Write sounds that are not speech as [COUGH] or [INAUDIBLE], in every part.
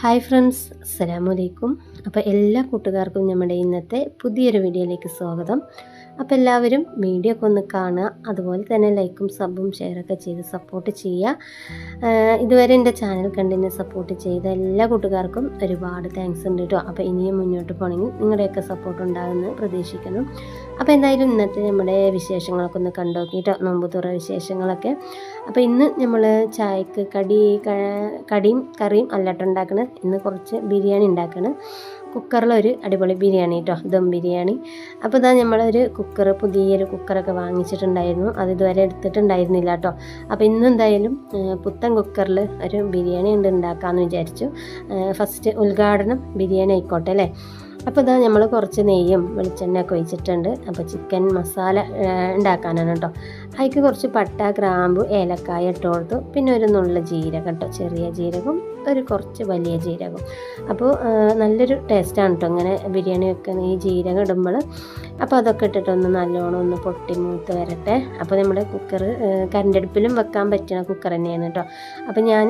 Hi friends അസ്സലാമു അലൈക്കും അപ്പോൾ എല്ലാ കൂട്ടുകാർക്കും നമ്മുടെ ഇന്നത്തെ പുതിയൊരു വീഡിയോയിലേക്ക് സ്വാഗതം. അപ്പോൾ എല്ലാവരും വീഡിയോ ഒക്കെ ഒന്ന് കാണുക അതുപോലെ തന്നെ ലൈക്കും സബും ഷെയറൊക്കെ ചെയ്ത് സപ്പോർട്ട് ചെയ്യുക. ഇതുവരെ എന്റെ ചാനൽ കണ്ടിന്യൂ സപ്പോർട്ട് ചെയ്ത എല്ലാ കൂട്ടുകാർക്കും ഒരുപാട് താങ്ക്സ് ഉണ്ട് കേട്ടോ. അപ്പോൾ ഇനിയും മുന്നോട്ട് പോകണമെങ്കിൽ നിങ്ങളുടെയൊക്കെ സപ്പോർട്ട് ഉണ്ടാകുമെന്ന് പ്രതീക്ഷിക്കുന്നു. അപ്പോൾ എന്തായാലും ഇന്നത്തെ നമ്മുടെ വിശേഷങ്ങളൊക്കെ ഒന്ന് കണ്ടുനോക്കിയിട്ടോ നോമ്പ് തുറ വിശേഷങ്ങളൊക്കെ. അപ്പോൾ ഇന്ന് നമ്മൾ ചായക്ക് കടി കടിയും കറിയും അല്ലട്ടോ ഉണ്ടാക്കണത്. ഇന്ന് കുറച്ച് ബിരിയാണി ഉണ്ടാക്കണം. കുക്കറിലൊരു അടിപൊളി ബിരിയാണി കേട്ടോ ദം ബിരിയാണി. അപ്പോൾ ഇതാ നമ്മളൊരു കുക്കർ പുതിയൊരു കുക്കറൊക്കെ വാങ്ങിച്ചിട്ടുണ്ടായിരുന്നു. അത് ഇതുവരെ എടുത്തിട്ടുണ്ടായിരുന്നില്ല കേട്ടോ അപ്പോൾ ഇന്ന് എന്തായാലും പുത്തൻ കുക്കറിൽ ഒരു ബിരിയാണി ഉണ്ട് ഉണ്ടാക്കാമെന്ന് വിചാരിച്ചു. ഫസ്റ്റ് ഉദ്ഘാടനം ബിരിയാണി ആയിക്കോട്ടെ അല്ലേ? അപ്പോൾ ഇതാ നമ്മൾ കുറച്ച് നെയ്യും വെളിച്ചെണ്ണയൊക്കെ ഒഴിച്ചിട്ടുണ്ട്. അപ്പോൾ ചിക്കൻ മസാല ഉണ്ടാക്കാനാണ് കേട്ടോ അതിക്ക് കുറച്ച് പട്ട ഗ്രാമ്പു ഏലക്കായ ഇട്ട് കൊടുത്തു. പിന്നെ ഒരു നുള്ള ജീരകം കേട്ടോ ചെറിയ ജീരകം. ഒരു കുറച്ച് വലിയ ജീരകം. അപ്പോൾ നല്ലൊരു ടേസ്റ്റാണ് കേട്ടോ ഇങ്ങനെ ബിരിയാണി വെക്കുന്ന ഈ ജീരകം ഇടുമ്പോൾ. അപ്പോൾ അതൊക്കെ ഇട്ടിട്ടൊന്ന് നല്ലോണം ഒന്ന് പൊട്ടി മൂത്ത് വരട്ടെ. അപ്പോൾ നമ്മുടെ കുക്കർ കരണ്ടടുപ്പിലും വെക്കാൻ പറ്റുന്ന കുക്കർ തന്നെയാണ് കേട്ടോ അപ്പോൾ ഞാൻ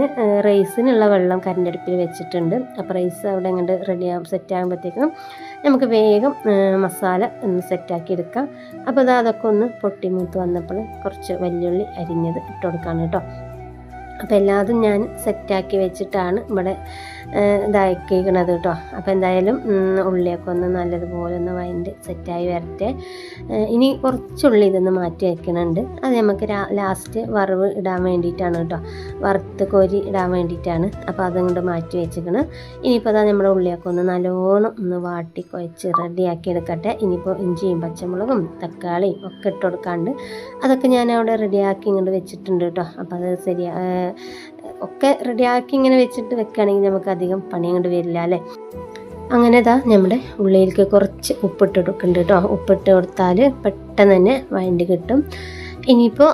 റൈസിനുള്ള വെള്ളം കരണ്ടടുപ്പിൽ വെച്ചിട്ടുണ്ട്. അപ്പോൾ റൈസ് അവിടെ അങ്ങോട്ട് റെഡി ആകും സെറ്റ് ആകുമ്പോഴത്തേക്കും നമുക്ക് വേഗം മസാല ഒന്ന് സെറ്റാക്കി എടുക്കാം. അപ്പോൾ അത് അതൊക്കെ ഒന്ന് പൊട്ടി മൂത്ത് വന്നപ്പോൾ കുറച്ച് വെല്ലുള്ളി അരിഞ്ഞത് ഇട്ട് കൊടുക്കാണ് കേട്ടോ അപ്പോൾ എല്ലാതും ഞാൻ സെറ്റാക്കി വെച്ചിട്ടാണ് ഇവിടെ ഇതാക്കിയിരിക്കണത് കേട്ടോ. അപ്പോൾ എന്തായാലും ഉള്ളിയൊക്കെ ഒന്ന് നല്ലതുപോലെ ഒന്ന് വൈൻഡ് സെറ്റായി വരട്ടെ. ഇനി കുറച്ചുള്ളി ഇതൊന്ന് മാറ്റി വയ്ക്കണുണ്ട് അത് നമുക്ക് ലാസ്റ്റ് വറവ് ഇടാൻ വേണ്ടിയിട്ടാണ് കേട്ടോ. വറുത്ത് കോരി ഇടാൻ വേണ്ടിയിട്ടാണ്. അപ്പോൾ അതുകൊണ്ട് മാറ്റി വെച്ചിരിക്കണം. ഇനിയിപ്പോൾ അതാ നമ്മുടെ ഉള്ളിയൊക്കെ ഒന്ന് നല്ലോണം ഒന്ന് വാട്ടി കുഴച്ച് റെഡിയാക്കി എടുക്കട്ടെ. ഇനിയിപ്പോൾ ഇഞ്ചിയും പച്ചമുളകും തക്കാളിയും ഒക്കെ ഇട്ട് കൊടുക്കാണ്ട്. അതൊക്കെ ഞാൻ അവിടെ റെഡിയാക്കി ഇങ്ങോട്ട് വെച്ചിട്ടുണ്ട് കേട്ടോ. അപ്പോൾ അത് ശരിയാ ഒക്കെ റെഡിയാക്കി ഇങ്ങനെ വെച്ചിട്ട് വെക്കുകയാണെങ്കിൽ നമുക്ക് അധികം പണി അങ്ങോട്ട് വരില്ല അല്ലേ? അങ്ങനെ ഇതാ നമ്മുടെ ഉള്ളിലേക്ക് കുറച്ച് ഉപ്പിട്ട് കൊടുക്കുന്നുണ്ട് കേട്ടോ. ഉപ്പിട്ട് കൊടുത്താൽ പെട്ടെന്ന് തന്നെ വഴണ്ടി കിട്ടും. ഇനിയിപ്പോൾ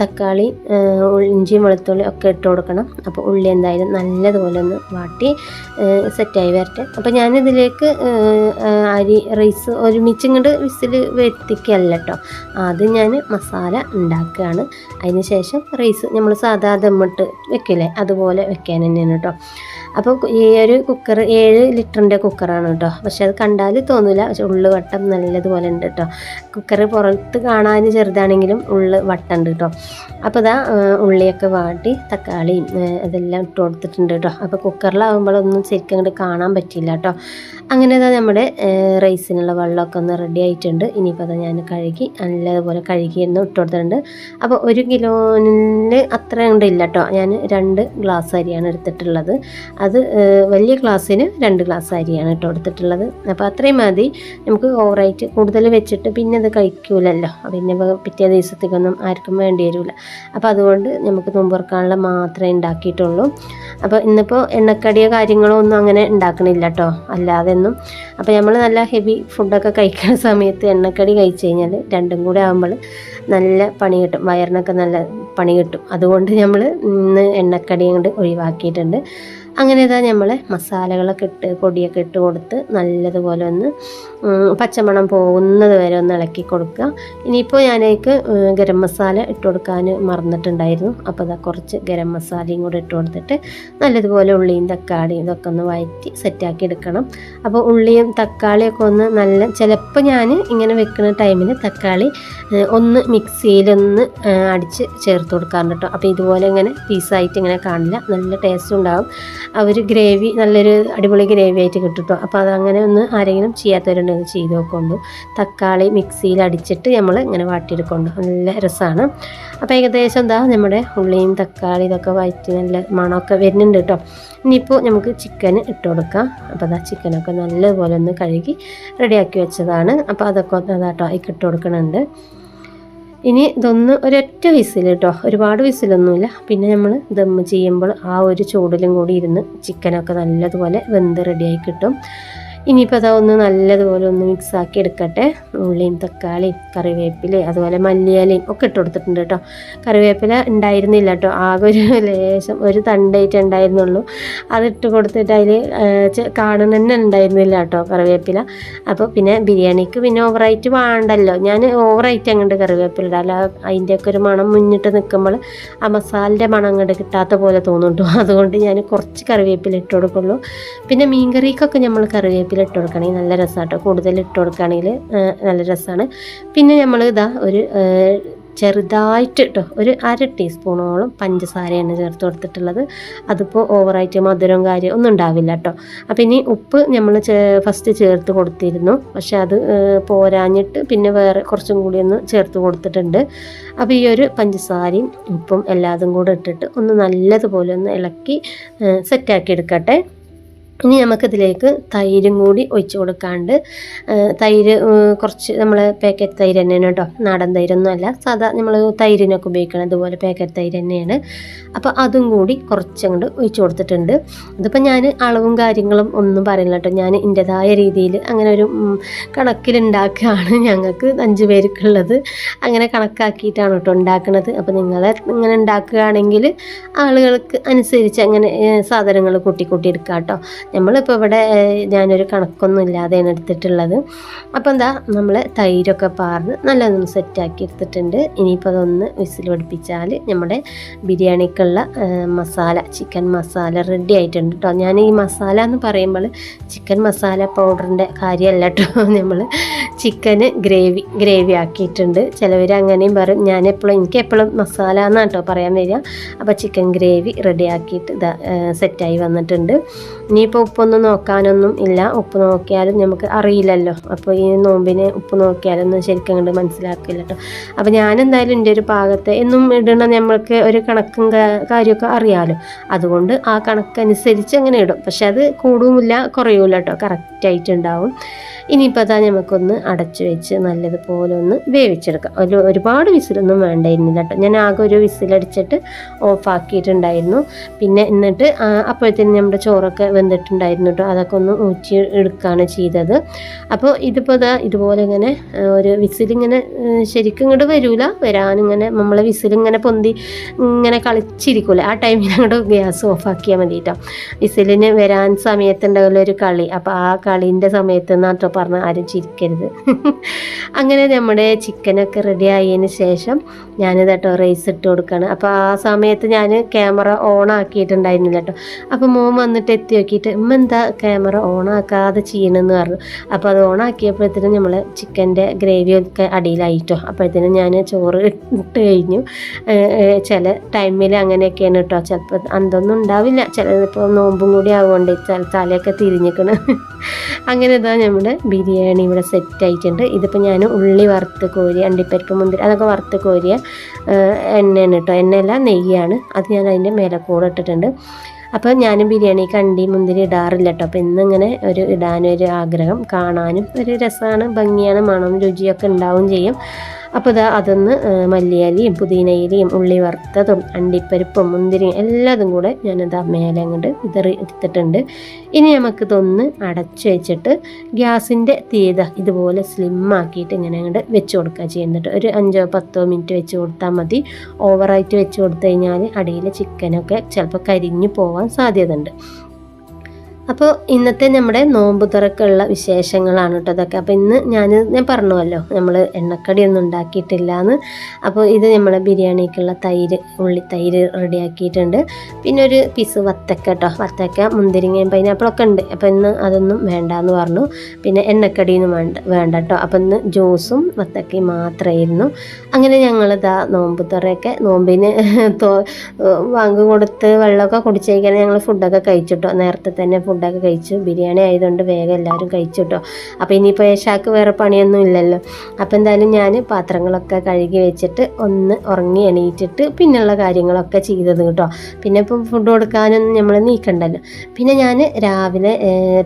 തക്കാളി ഇഞ്ചിയും വെളുത്തുള്ളി ഒക്കെ ഇട്ട് കൊടുക്കണം. അപ്പോൾ ഉള്ളി എന്തായാലും നല്ലതുപോലെ ഒന്ന് വാട്ടി സെറ്റായി വരട്ടെ. അപ്പോൾ ഞാനിതിലേക്ക് അരി റൈസ് ഒരുമിച്ച് ഇങ്ങോട്ട് വിസിൽ വരുത്തിക്കല്ല കേട്ടോ ആദ്യം ഞാൻ മസാല ഉണ്ടാക്കുകയാണ്. അതിന് ശേഷം റൈസ് നമ്മൾ സാധാ ദമ്മിട്ട് വെക്കില്ലേ? അതുപോലെ വെക്കാൻ തന്നെയാണ് കേട്ടോ അപ്പോൾ ഈ ഒരു കുക്കർ ഏഴ് ലിറ്ററിന്റെ കുക്കറാണ് കേട്ടോ പക്ഷെ അത് കണ്ടാൽ തോന്നില്ല പക്ഷെ ഉള്ളു വട്ടം നല്ലതുപോലെ ഉണ്ട് കേട്ടോ കുക്കർ പുറത്ത് കാണാൻ ചെറുതാണെങ്കിലും ഉള്ളു വട്ടുണ്ട് കേട്ടോ അപ്പോൾ ഇതാ ഉള്ളിയൊക്കെ വാട്ടി തക്കാളിയും ഇതെല്ലാം ഇട്ട് കൊടുത്തിട്ടുണ്ട് കേട്ടോ അപ്പോൾ കുക്കറിലാകുമ്പോഴൊന്നും ശരിക്കും അങ്ങോട്ട് കാണാൻ പറ്റില്ല കേട്ടോ അങ്ങനെ ഇതാ നമ്മുടെ റൈസിനുള്ള വെള്ളമൊക്കെ ഒന്ന് റെഡി ആയിട്ടുണ്ട്. ഇനിയിപ്പോൾ അത് ഞാൻ കഴുകി നല്ലതുപോലെ കഴുകിയിരുന്നു ഇട്ട് കൊടുത്തിട്ടുണ്ട്. അപ്പോൾ ഒരു കിലോന് അത്ര ഉണ്ട് ഇല്ല കേട്ടോ ഞാൻ രണ്ട് ഗ്ലാസ് അരിയാണ് എടുത്തിട്ടുള്ളത്. അത് വലിയ ഗ്ലാസ്സിന് രണ്ട് ഗ്ലാസ് അരിയാണ് കേട്ടോ എടുത്തിട്ടുള്ളത് അപ്പോൾ അത്രയും മതി. നമുക്ക് ഓവറായിട്ട് കൂടുതൽ വെച്ചിട്ട് പിന്നെ അത് കഴിക്കൂലല്ലോ. പിന്നെ പിറ്റേ പിറ്റേ ദിവസത്തേക്കൊന്നും ആർക്കും വേണ്ടി വരില്ല. അപ്പോൾ അതുകൊണ്ട് നമുക്ക് നോമ്പുറക്കാനുള്ള മാത്രമേ ഉണ്ടാക്കിയിട്ടുള്ളൂ. അപ്പോൾ ഇന്നിപ്പോൾ എണ്ണക്കടിയോ കാര്യങ്ങളോ ഒന്നും അങ്ങനെ ഉണ്ടാക്കണില്ല കേട്ടോ അല്ലാതെ ഒന്നും അപ്പോൾ നമ്മൾ നല്ല ഹെവി ഫുഡൊക്കെ കഴിക്കുന്ന സമയത്ത് എണ്ണക്കടി കഴിച്ച് കഴിഞ്ഞാൽ രണ്ടും കൂടെ ആകുമ്പോൾ നല്ല പണി കിട്ടും. വയറിനൊക്കെ നല്ല പണി കിട്ടും. അതുകൊണ്ട് നമ്മൾ ഇന്ന് എണ്ണക്കടി കൊണ്ട് ഒഴിവാക്കിയിട്ടുണ്ട്. അങ്ങനെ ഇതാ നമ്മൾ മസാലകളൊക്കെ ഇട്ട് പൊടിയൊക്കെ ഇട്ട് കൊടുത്ത് നല്ലതുപോലെ ഒന്ന് പച്ചമണം പോകുന്നത് വരെ ഒന്ന് ഇളക്കി കൊടുക്കുക. ഇനിയിപ്പോൾ ഞാനേക്ക് ഗരം മസാല ഇട്ട് കൊടുക്കാൻ മറന്നിട്ടുണ്ടായിരുന്നു. അപ്പോൾ അതാ കുറച്ച് ഗരം മസാലയും കൂടെ ഇട്ട് കൊടുത്തിട്ട് നല്ലതുപോലെ ഉള്ളിയും തക്കാളിയും ഇതൊക്കെ ഒന്ന് വഴറ്റി സെറ്റാക്കി എടുക്കണം. അപ്പോൾ ഉള്ളിയും തക്കാളിയൊക്കെ ഒന്ന് നല്ല ചിലപ്പോൾ ഞാൻ ഇങ്ങനെ വെക്കുന്ന ടൈമിൽ തക്കാളി ഒന്ന് മിക്സിയിലൊന്ന് അടിച്ച് ചേർത്ത് കൊടുക്കാറുണ്ട് കേട്ടോ. അപ്പോൾ ഇതുപോലെ ഇങ്ങനെ പീസായിട്ട് ഇങ്ങനെ കാണില്ല. നല്ല ടേസ്റ്റ് ഉണ്ടാവും. അവർ ഗ്രേവി നല്ലൊരു അടിപൊളി ഗ്രേവി ആയിട്ട് കിട്ടും അപ്പോൾ അതങ്ങനെ ഒന്ന് ആരെങ്കിലും ചെയ്യാത്തവരുണ്ടെങ്കിൽ ചെയ്ത് നോക്കൊണ്ടു. തക്കാളി മിക്സിയിൽ അടിച്ചിട്ട് നമ്മൾ ഇങ്ങനെ വാട്ടിയെടുക്കൊണ്ട്. നല്ല രസമാണ് അപ്പോൾ ഏകദേശം എന്താ നമ്മുടെ ഉള്ളിയും തക്കാളി ഇതൊക്കെ വഴറ്റി നല്ല മണമൊക്കെ വരുന്നുണ്ട് കേട്ടോ. ഇനിയിപ്പോൾ നമുക്ക് ചിക്കൻ ഇട്ട് കൊടുക്കാം. അപ്പോൾ അതാ ചിക്കനൊക്കെ നല്ലപോലെ ഒന്ന് കഴുകി റെഡിയാക്കി വെച്ചതാണ്. അപ്പോൾ അതൊക്കെ അതാട്ടോ ഇട്ട് കൊടുക്കണുണ്ട്. ഇനി ഇതൊന്ന് ഒരൊറ്റ വിസിൽ കേട്ടോ ഒരുപാട് വിസിലൊന്നുമില്ല. പിന്നെ നമ്മൾ ദമ്മ് ചെയ്യുമ്പോൾ ആ ഒരു ചൂടിലും കൂടി ഇരുന്ന് ചിക്കനൊക്കെ നല്ലതുപോലെ വെന്ത് റെഡിയായി കിട്ടും. ഇനിയിപ്പോൾ അതാ ഒന്ന് നല്ലതുപോലെ ഒന്ന് മിക്സ് ആക്കി എടുക്കട്ടെ. ഉള്ളിയും തക്കാളിയും കറിവേപ്പില അതുപോലെ മല്ലിയിലയും ഒക്കെ ഇട്ട് കൊടുത്തിട്ടുണ്ട് കേട്ടോ. കറിവേപ്പില ഉണ്ടായിരുന്നില്ല കേട്ടോ. ആകെ ഒരു [LAUGHS] ലേശം ഒരു തണ്ടായിട്ട് ഉണ്ടായിരുന്നുള്ളൂ. അതിട്ട് കൊടുത്തിട്ട് അതിൽ കാണുന്ന തന്നെ ഉണ്ടായിരുന്നില്ല കേട്ടോ കറിവേപ്പില. അപ്പോൾ പിന്നെ ബിരിയാണിക്ക് പിന്നെ ഓവറായിട്ട് വേണ്ടല്ലോ. ഞാൻ ഓവറായിട്ട് അങ്ങോട്ട് കറിവേപ്പില ഇടാം അല്ല അതിന്റെയൊക്കെ ഒരു മണം മുന്നിട്ട് നിൽക്കുമ്പോൾ ആ മസാലന്റെ മണം അങ്ങോട്ട് കിട്ടാത്ത പോലെ തോന്നുന്നുണ്ടോ. [LAUGHS] അതുകൊണ്ട് ഞാൻ കുറച്ച് കറിവേപ്പില ഇട്ട് കൊടുക്കുള്ളൂ. പിന്നെ മീൻ മീൻകറിക്കൊക്കെ നമ്മൾ കറിവേപ്പില ഇട്ട് കൊടുക്കുകയാണെങ്കിൽ നല്ല രസമാണ് കേട്ടോ കൂടുതൽ ഇട്ട് കൊടുക്കുകയാണെങ്കിൽ നല്ല രസമാണ് പിന്നെ നമ്മൾ ഇതാ ഒരു ചെറുതായിട്ട് കേട്ടോ ഒരു അര ടീസ്പൂണോളം പഞ്ചസാരയാണ് ചേർത്ത് കൊടുത്തിട്ടുള്ളത്. അതിപ്പോൾ ഓവറായിട്ട് മധുരം കാര്യം ഒന്നും ഉണ്ടാവില്ല കേട്ടോ അപ്പം ഇനി ഉപ്പ് നമ്മൾ ഫസ്റ്റ് ചേർത്ത് കൊടുത്തിരുന്നു. പക്ഷെ അത് പോരാഞ്ഞിട്ട് പിന്നെ വേറെ കുറച്ചും കൂടി ഒന്ന് ചേർത്ത് കൊടുത്തിട്ടുണ്ട്. അപ്പോൾ ഈ ഒരു പഞ്ചസാരയും ഉപ്പും എല്ലാതും കൂടെ ഇട്ടിട്ട് ഒന്ന് നല്ലതുപോലെ ഒന്ന് ഇളക്കി സെറ്റാക്കി എടുക്കട്ടെ. ഇനി നമുക്കിതിലേക്ക് തൈരും കൂടി ഒഴിച്ച് കൊടുക്കാണ്ട് തൈര് കുറച്ച് നമ്മൾ പാക്കറ്റ് തൈര് തന്നെയാണ് കേട്ടോ. നാടൻ തൈരൊന്നും അല്ല. സാധാ നമ്മൾ തൈരിനൊക്കെ ഉപയോഗിക്കണം അതുപോലെ പാക്കറ്റ് തൈര് തന്നെയാണ്. അപ്പോൾ അതും കൂടി കുറച്ചങ്ങോട്ട് ഒഴിച്ച് കൊടുത്തിട്ടുണ്ട്. അതിപ്പോൾ ഞാൻ അളവും കാര്യങ്ങളും ഒന്നും പറയുന്നില്ല കേട്ടോ. ഞാൻ എന്റെതായ രീതിയിൽ അങ്ങനെ ഒരു കണക്കിലുണ്ടാക്കുകയാണ് ഞങ്ങൾക്ക് അഞ്ച് പേർക്കുള്ളത്. അങ്ങനെ കണക്കാക്കിയിട്ടാണ് കേട്ടോ ഉണ്ടാക്കുന്നത് അപ്പോൾ നിങ്ങൾ ഇങ്ങനെ ഉണ്ടാക്കുകയാണെങ്കിൽ ആളുകൾക്ക് അനുസരിച്ച് അങ്ങനെ സാധനങ്ങൾ കൂട്ടി കൂട്ടി എടുക്കാം കേട്ടോ നമ്മളിപ്പോൾ ഇവിടെ ഞാനൊരു കണക്കൊന്നും ഇല്ലാതെയാണ് എടുത്തിട്ടുള്ളത്. അപ്പോൾ എന്താ നമ്മൾ തൈരൊക്കെ പാർന്ന് നല്ലതൊന്ന് സെറ്റാക്കി എടുത്തിട്ടുണ്ട്. ഇനിയിപ്പോൾ അതൊന്ന് വിസിൽ പഠിപ്പിച്ചാൽ നമ്മുടെ ബിരിയാണിക്കുള്ള മസാല ചിക്കൻ മസാല റെഡി ആയിട്ടുണ്ട് കേട്ടോ ഞാൻ ഈ മസാല എന്ന് പറയുമ്പോൾ ചിക്കൻ മസാല പൗഡറിന്റെ കാര്യമല്ല കേട്ടോ നമ്മൾ ചിക്കന് ഗ്രേവി ഗ്രേവി ആക്കിയിട്ടുണ്ട്. ചിലവർ അങ്ങനെയും പറയും. ഞാൻ എപ്പോഴും എനിക്ക് എപ്പോഴും മസാല എന്നാണ് കേട്ടോ പറയാൻ വരിക. അപ്പോൾ ചിക്കൻ ഗ്രേവി റെഡി ആക്കിയിട്ട് സെറ്റായി വന്നിട്ടുണ്ട്. ഇനിയിപ്പോൾ ഉപ്പൊന്നും നോക്കാനൊന്നും ഇല്ല. ഉപ്പ് നോക്കിയാലും നമുക്ക് അറിയില്ലല്ലോ. അപ്പോൾ ഈ നോമ്പിന് ഉപ്പ് നോക്കിയാലൊന്നും ശരിക്കും അങ്ങോട്ട് മനസ്സിലാക്കില്ല കേട്ടോ അപ്പോൾ ഞാനെന്തായാലും എന്റെ ഒരു പാകത്തെ എന്നും ഇടണം നമ്മൾക്ക് ഒരു കണക്കും കാര്യമൊക്കെ അറിയാമല്ലോ അതുകൊണ്ട് ആ കണക്കനുസരിച്ച് അങ്ങനെ ഇടും. പക്ഷെ അത് കൂടുമില്ല കുറയൂല കേട്ടോ കറക്റ്റായിട്ടുണ്ടാവും ഇനിയിപ്പോൾ അതാ നമുക്കൊന്ന് അടച്ചു വെച്ച് നല്ലതുപോലെ ഒന്ന് വേവിച്ചെടുക്കാം. ഒരു ഒരുപാട് വിസിലൊന്നും വേണ്ടായിരുന്നില്ല കേട്ടോ ഞാൻ ആകെ ഒരു വിസിലടിച്ചിട്ട് ഓഫാക്കിയിട്ടുണ്ടായിരുന്നു. പിന്നെ എന്നിട്ട് അപ്പോഴത്തേന് നമ്മുടെ ചോറൊക്കെ വെന്തിട്ടുണ്ടായിരുന്നു കേട്ടോ അതൊക്കെ ഒന്ന് ഊറ്റി എടുക്കുകയാണ് ചെയ്തത്. അപ്പോൾ ഇതിപ്പോൾ ഇതാ ഇതുപോലെ ഇങ്ങനെ ഒരു വിസിലിങ്ങനെ ശരിക്കും ഇങ്ങോട്ട് വരൂല. വരാനിങ്ങനെ നമ്മളെ വിസിലിങ്ങനെ പൊന്തി ഇങ്ങനെ കളിച്ചിരിക്കൂല. ആ ടൈമിൽ അങ്ങോട്ട് ഗ്യാസ് ഓഫാക്കിയാൽ മതി കേട്ടോ വിസിലിന് വരാൻ സമയത്തുണ്ടാവില്ല ഒരു കളി. അപ്പോൾ ആ കളീന്റെ സമയത്ത് എന്നാട്ടോ പറഞ്ഞ ആരും ചിരിക്കരുത്. [LAUGHS] അങ്ങനെ നമ്മുടെ ചിക്കനൊക്കെ റെഡി ആയതിന് ശേഷം ഞാനിത് കേട്ടോ റൈസ് ഇട്ട് കൊടുക്കുകയാണ് അപ്പോൾ ആ സമയത്ത് ഞാൻ ക്യാമറ ഓൺ ആക്കിയിട്ടുണ്ടായിരുന്നില്ല കേട്ടോ അപ്പോൾ മോൻ വന്നിട്ട് എത്തി നോക്കിയിട്ട് ഉമ്മ എന്താ ക്യാമറ ഓണാക്കാതെ ചെയ്യണമെന്ന് പറഞ്ഞു. അപ്പോൾ അത് ഓണാക്കിയപ്പോഴത്തേനും നമ്മൾ ചിക്കന്റെ ഗ്രേവി ഒക്കെ അടിയിലായിട്ടോ. അപ്പോഴത്തേനും ഞാൻ ചോറ് ഇട്ട് കഴിഞ്ഞു. ചില ടൈമിൽ അങ്ങനെയൊക്കെയാണ് കേട്ടോ ചിലപ്പോൾ അന്തൊന്നും ഉണ്ടാവില്ല. ചിലപ്പോൾ നോമ്പും കൂടി ആവുകൊണ്ട് തലയൊക്കെ തിരിഞ്ഞിക്കണ്. അങ്ങനെ ഇതാ നമ്മുടെ ബിരിയാണി ഇവിടെ സെറ്റ് ആയിട്ടുണ്ട്. ഇതിപ്പോൾ ഞാൻ ഉള്ളി വറുത്ത് കോരി അണ്ടിപ്പരിപ്പ് മുന്തിരി അതൊക്കെ വറുത്ത് കോരിയ എണ്ണയാണ് കേട്ടോ എണ്ണയല്ല നെയ്യാണ്. അത് ഞാൻ അതിന്റെ മേലെ കൂടെ ഇട്ടിട്ടുണ്ട്. അപ്പോൾ ഞാനും ബിരിയാണി കണ്ടി മുന്തിരി ഇടാറില്ല കേട്ടോ അപ്പോൾ ഇന്നിങ്ങനെ ഒരു ഇടാനൊരു ആഗ്രഹം കാണാനും ഒരു രസമാണ് ഭംഗിയാണ് മണവും രുചിയൊക്കെ ഉണ്ടാവും ചെയ്യും. അപ്പോൾ ഇതാ അതൊന്ന് മല്ലിയാലിയും പുതിനയിലയും ഉള്ളി വറുത്തതും അണ്ടിപ്പരിപ്പും മുന്തിരിയും എല്ലാതും കൂടെ ഞാനിതാ മേലെ അങ്ങോട്ട് വിതറി എടുത്തിട്ടുണ്ട്. ഇനി നമുക്കിതൊന്ന് അടച്ചു വെച്ചിട്ട് ഗ്യാസിന്റെ തീത ഇതുപോലെ സ്ലിം ആക്കിയിട്ട് ഇങ്ങനെ അങ്ങോട്ട് വെച്ച് കൊടുക്കുക ചെയ്യുന്നുണ്ട് ഒരു അഞ്ചോ പത്തോ മിനിറ്റ് വെച്ച് കൊടുത്താൽ മതി. ഓവറായിട്ട് വെച്ച് കൊടുത്തു കഴിഞ്ഞാൽ അടിയിൽ ചിക്കനൊക്കെ ചിലപ്പോൾ കരിഞ്ഞു പോകാൻ സാധ്യതയുണ്ട്. അപ്പോൾ ഇന്നത്തെ നമ്മുടെ നോമ്പ് തുറക്കുള്ള വിശേഷങ്ങളാണ് കേട്ടോ അതൊക്കെ. അപ്പോൾ ഇന്ന് ഞാൻ ഞാൻ പറഞ്ഞുവല്ലോ നമ്മൾ എണ്ണക്കടിയൊന്നും ഉണ്ടാക്കിയിട്ടില്ല എന്ന് അപ്പോൾ ഇത് നമ്മളെ ബിരിയാണിക്കുള്ള തൈര് ഉള്ളി തൈര് റെഡിയാക്കിയിട്ടുണ്ട്. പിന്നെ ഒരു പീസ് വത്തക്ക കേട്ടോ. വത്തക്ക മുന്തിരിങ്ങയും പൈനാപ്പിളൊക്കെ ഉണ്ട്. അപ്പോൾ ഇന്ന് അതൊന്നും വേണ്ട എന്ന് പറഞ്ഞു. പിന്നെ എണ്ണക്കടിയൊന്നും വേണ്ട വേണ്ട കേട്ടോ. അപ്പോൾ ഇന്ന് ജ്യൂസും വത്തക്കയും മാത്രമായിരുന്നു. അങ്ങനെ ഞങ്ങളിതാ നോമ്പ് തുറയൊക്കെ നോമ്പിന് വാങ്ങ് കൊടുത്ത് വെള്ളമൊക്കെ കുടിച്ചേക്കാൻ ഞങ്ങൾ ഫുഡൊക്കെ കഴിച്ചിട്ടോ. നേരത്തെ തന്നെ ഫുഡൊക്കെ കഴിച്ചു. ബിരിയാണി ആയതുകൊണ്ട് വേഗം എല്ലാവരും കഴിച്ചു കേട്ടോ അപ്പോൾ ഇനിയിപ്പോൾ ഏഷാക്ക് വേറെ പണിയൊന്നും ഇല്ലല്ലോ. അപ്പോൾ എന്തായാലും ഞാൻ പാത്രങ്ങളൊക്കെ കഴുകി വെച്ചിട്ട് ഒന്ന് ഉറങ്ങി എണീറ്റിട്ട് പിന്നെയുള്ള കാര്യങ്ങളൊക്കെ ചെയ്തത് കേട്ടോ പിന്നെ ഇപ്പം ഫുഡ് കൊടുക്കാനൊന്നും നമ്മൾ നീക്കണ്ടല്ലോ. പിന്നെ ഞാൻ രാവിലെ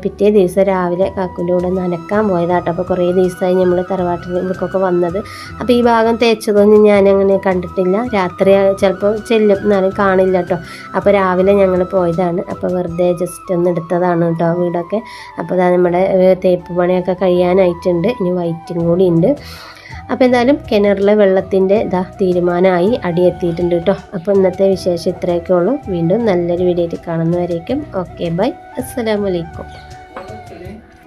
പിറ്റേ ദിവസം രാവിലെ കാക്കുന്റെ കൂടെ നനക്കാൻ പോയതാട്ടോ അപ്പോൾ കുറേ ദിവസമായി നമ്മൾ തറവാട്ടിൽ ഇവർക്കൊക്കെ വന്നത്. അപ്പോൾ ഈ ഭാഗം തേച്ചതൊന്നും ഞാൻ അങ്ങനെ കണ്ടിട്ടില്ല. രാത്രി ചിലപ്പോൾ ചെല്ലും എന്നാലും കാണില്ല കേട്ടോ അപ്പോൾ രാവിലെ ഞങ്ങൾ പോയതാണ്. അപ്പോൾ വെറുതെ ജസ്റ്റ് ഒന്ന് എടുത്തതാണ് എടുത്തതാണ് കേട്ടോ വീടൊക്കെ. അപ്പോൾ അത് നമ്മുടെ തേപ്പ് പണിയൊക്കെ കഴിയാനായിട്ടുണ്ട്. ഇനി വൈറ്റും കൂടി ഉണ്ട്. അപ്പോൾ എന്തായാലും കിണറിലെ വെള്ളത്തിന്റെ ഇതാ തീരുമാനമായി അടിയെത്തിയിട്ടുണ്ട് കേട്ടോ. അപ്പോൾ ഇന്നത്തെ വിശേഷം ഇത്രയൊക്കെ ഉള്ളൂ. വീണ്ടും നല്ലൊരു വീഡിയോയിൽ കാണുന്നവരേക്കും ഓക്കെ ബൈ. അസ്സലാമലൈക്കും